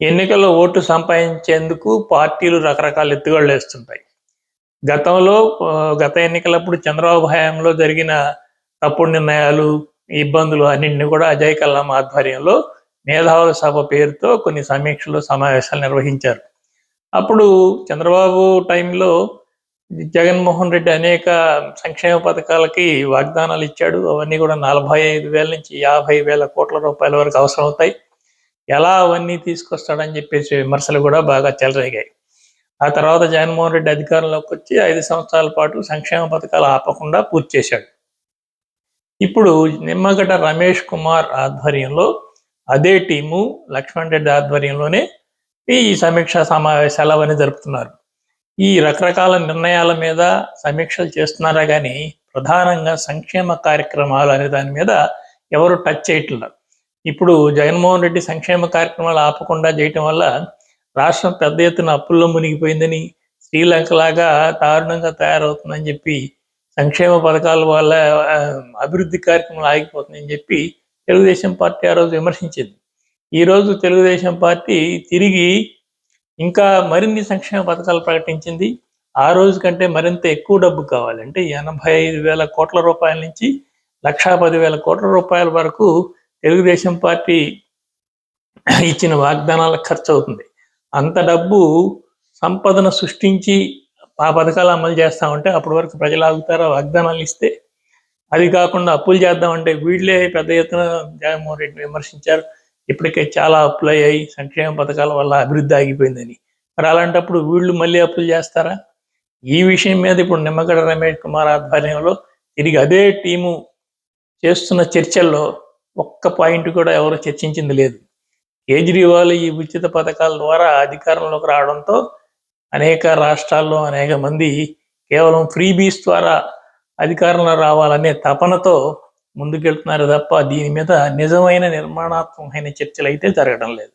ఎన్నికల్లో ఓటు సంపాదించేందుకు పార్టీలు రకరకాల ఎత్తుగడలు వేస్తుంటాయి. గతంలో గత ఎన్నికలప్పుడు చంద్రబాబు హయాంలో జరిగిన తప్పుడు నిర్ణయాలు ఇబ్బందులు అన్నింటినీ కూడా అజయ్ కల్లాం ఆధ్వర్యంలో మేధావుల సభ పేరుతో కొన్ని సమీక్షలు సమావేశాలు నిర్వహించారు. అప్పుడు చంద్రబాబు టైంలో జగన్మోహన్ రెడ్డి అనేక సంక్షేమ పథకాలకి వాగ్దానాలు ఇచ్చాడు. అవన్నీ కూడా నలభై ఐదు వేల నుంచి యాభై వేల కోట్ల రూపాయల వరకు అవసరం అవుతాయి ఎలా అవన్నీ తీసుకొస్తాడని చెప్పేసి విమర్శలు కూడా బాగా చెలరేగాయి. ఆ తర్వాత జగన్మోహన్ రెడ్డి అధికారంలోకి వచ్చి ఐదు సంవత్సరాల పాటు సంక్షేమ పథకాలు ఆపకుండా పూర్తి చేశాడు. ఇప్పుడు నిమ్మగడ్డ రమేష్ కుమార్ ఆధ్వర్యంలో అదే టీము లక్ష్మణ్ రెడ్డి ఆధ్వర్యంలోనే ఈ సమీక్షా సమావేశాలు అవన్నీ జరుపుతున్నారు. ఈ రకరకాల నిర్ణయాల మీద సమీక్షలు చేస్తున్నారా కానీ ప్రధానంగా సంక్షేమ కార్యక్రమాలు అనే దాని మీద ఎవరు టచ్ చేయట్లేదు. ఇప్పుడు జగన్మోహన్ రెడ్డి సంక్షేమ కార్యక్రమాలు ఆపకుండా చేయటం వల్ల రాష్ట్రం పెద్ద ఎత్తున అప్పుల్లో మునిగిపోయిందని శ్రీలంక లాగా దారుణంగా తయారవుతుందని చెప్పి సంక్షేమ పథకాల వల్ల అభివృద్ధి కార్యక్రమాలు ఆగిపోతుందని చెప్పి తెలుగుదేశం పార్టీ ఆ రోజు విమర్శించింది. ఈ రోజు తెలుగుదేశం పార్టీ తిరిగి ఇంకా మరిన్ని సంక్షేమ పథకాలు ప్రకటించింది. ఆ రోజు కంటే మరింత ఎక్కువ డబ్బు కావాలి. అంటే ఎనభై ఐదు వేల కోట్ల రూపాయల నుంచి లక్షా పది వేల కోట్ల రూపాయల వరకు తెలుగుదేశం పార్టీ ఇచ్చిన వాగ్దానాలకు ఖర్చు అవుతుంది. అంత డబ్బు సంపదను సృష్టించి ఆ పథకాలు అమలు చేస్తామంటే అప్పటి వరకు ప్రజలు ఆగుతారా? వాగ్దానాలు ఇస్తే అది కాకుండా అప్పులు చేద్దామంటే వీళ్ళే పెద్ద ఎత్తున జగన్మోహన్ రెడ్డి విమర్శించారు. ఇప్పటికే చాలా అప్పులు అయ్యాయి. సంక్షేమ పథకాల వల్ల అభివృద్ధి ఆగిపోయిందని. మరి అలాంటప్పుడు వీళ్ళు మళ్ళీ అప్పులు చేస్తారా? ఈ విషయం మీద ఇప్పుడు నిమ్మగడ్డ రమేష్ కుమార్ ఆధ్వర్యంలో తిరిగి అదే టీము చేస్తున్న చర్చల్లో ఒక్క పాయింట్ కూడా ఎవరు చర్చించింది లేదు. కేజ్రీవాల్ ఈ ఉచిత పథకాల ద్వారా అధికారంలోకి రావడంతో అనేక రాష్ట్రాల్లో అనేక మంది కేవలం ఫ్రీబీస్ ద్వారా అధికారంలో రావాలనే తపనతో ముందుకెళ్తున్నారు తప్ప దీని మీద నిజమైన నిర్మాణాత్మకమైన చర్చలు అయితే జరగడం లేదు.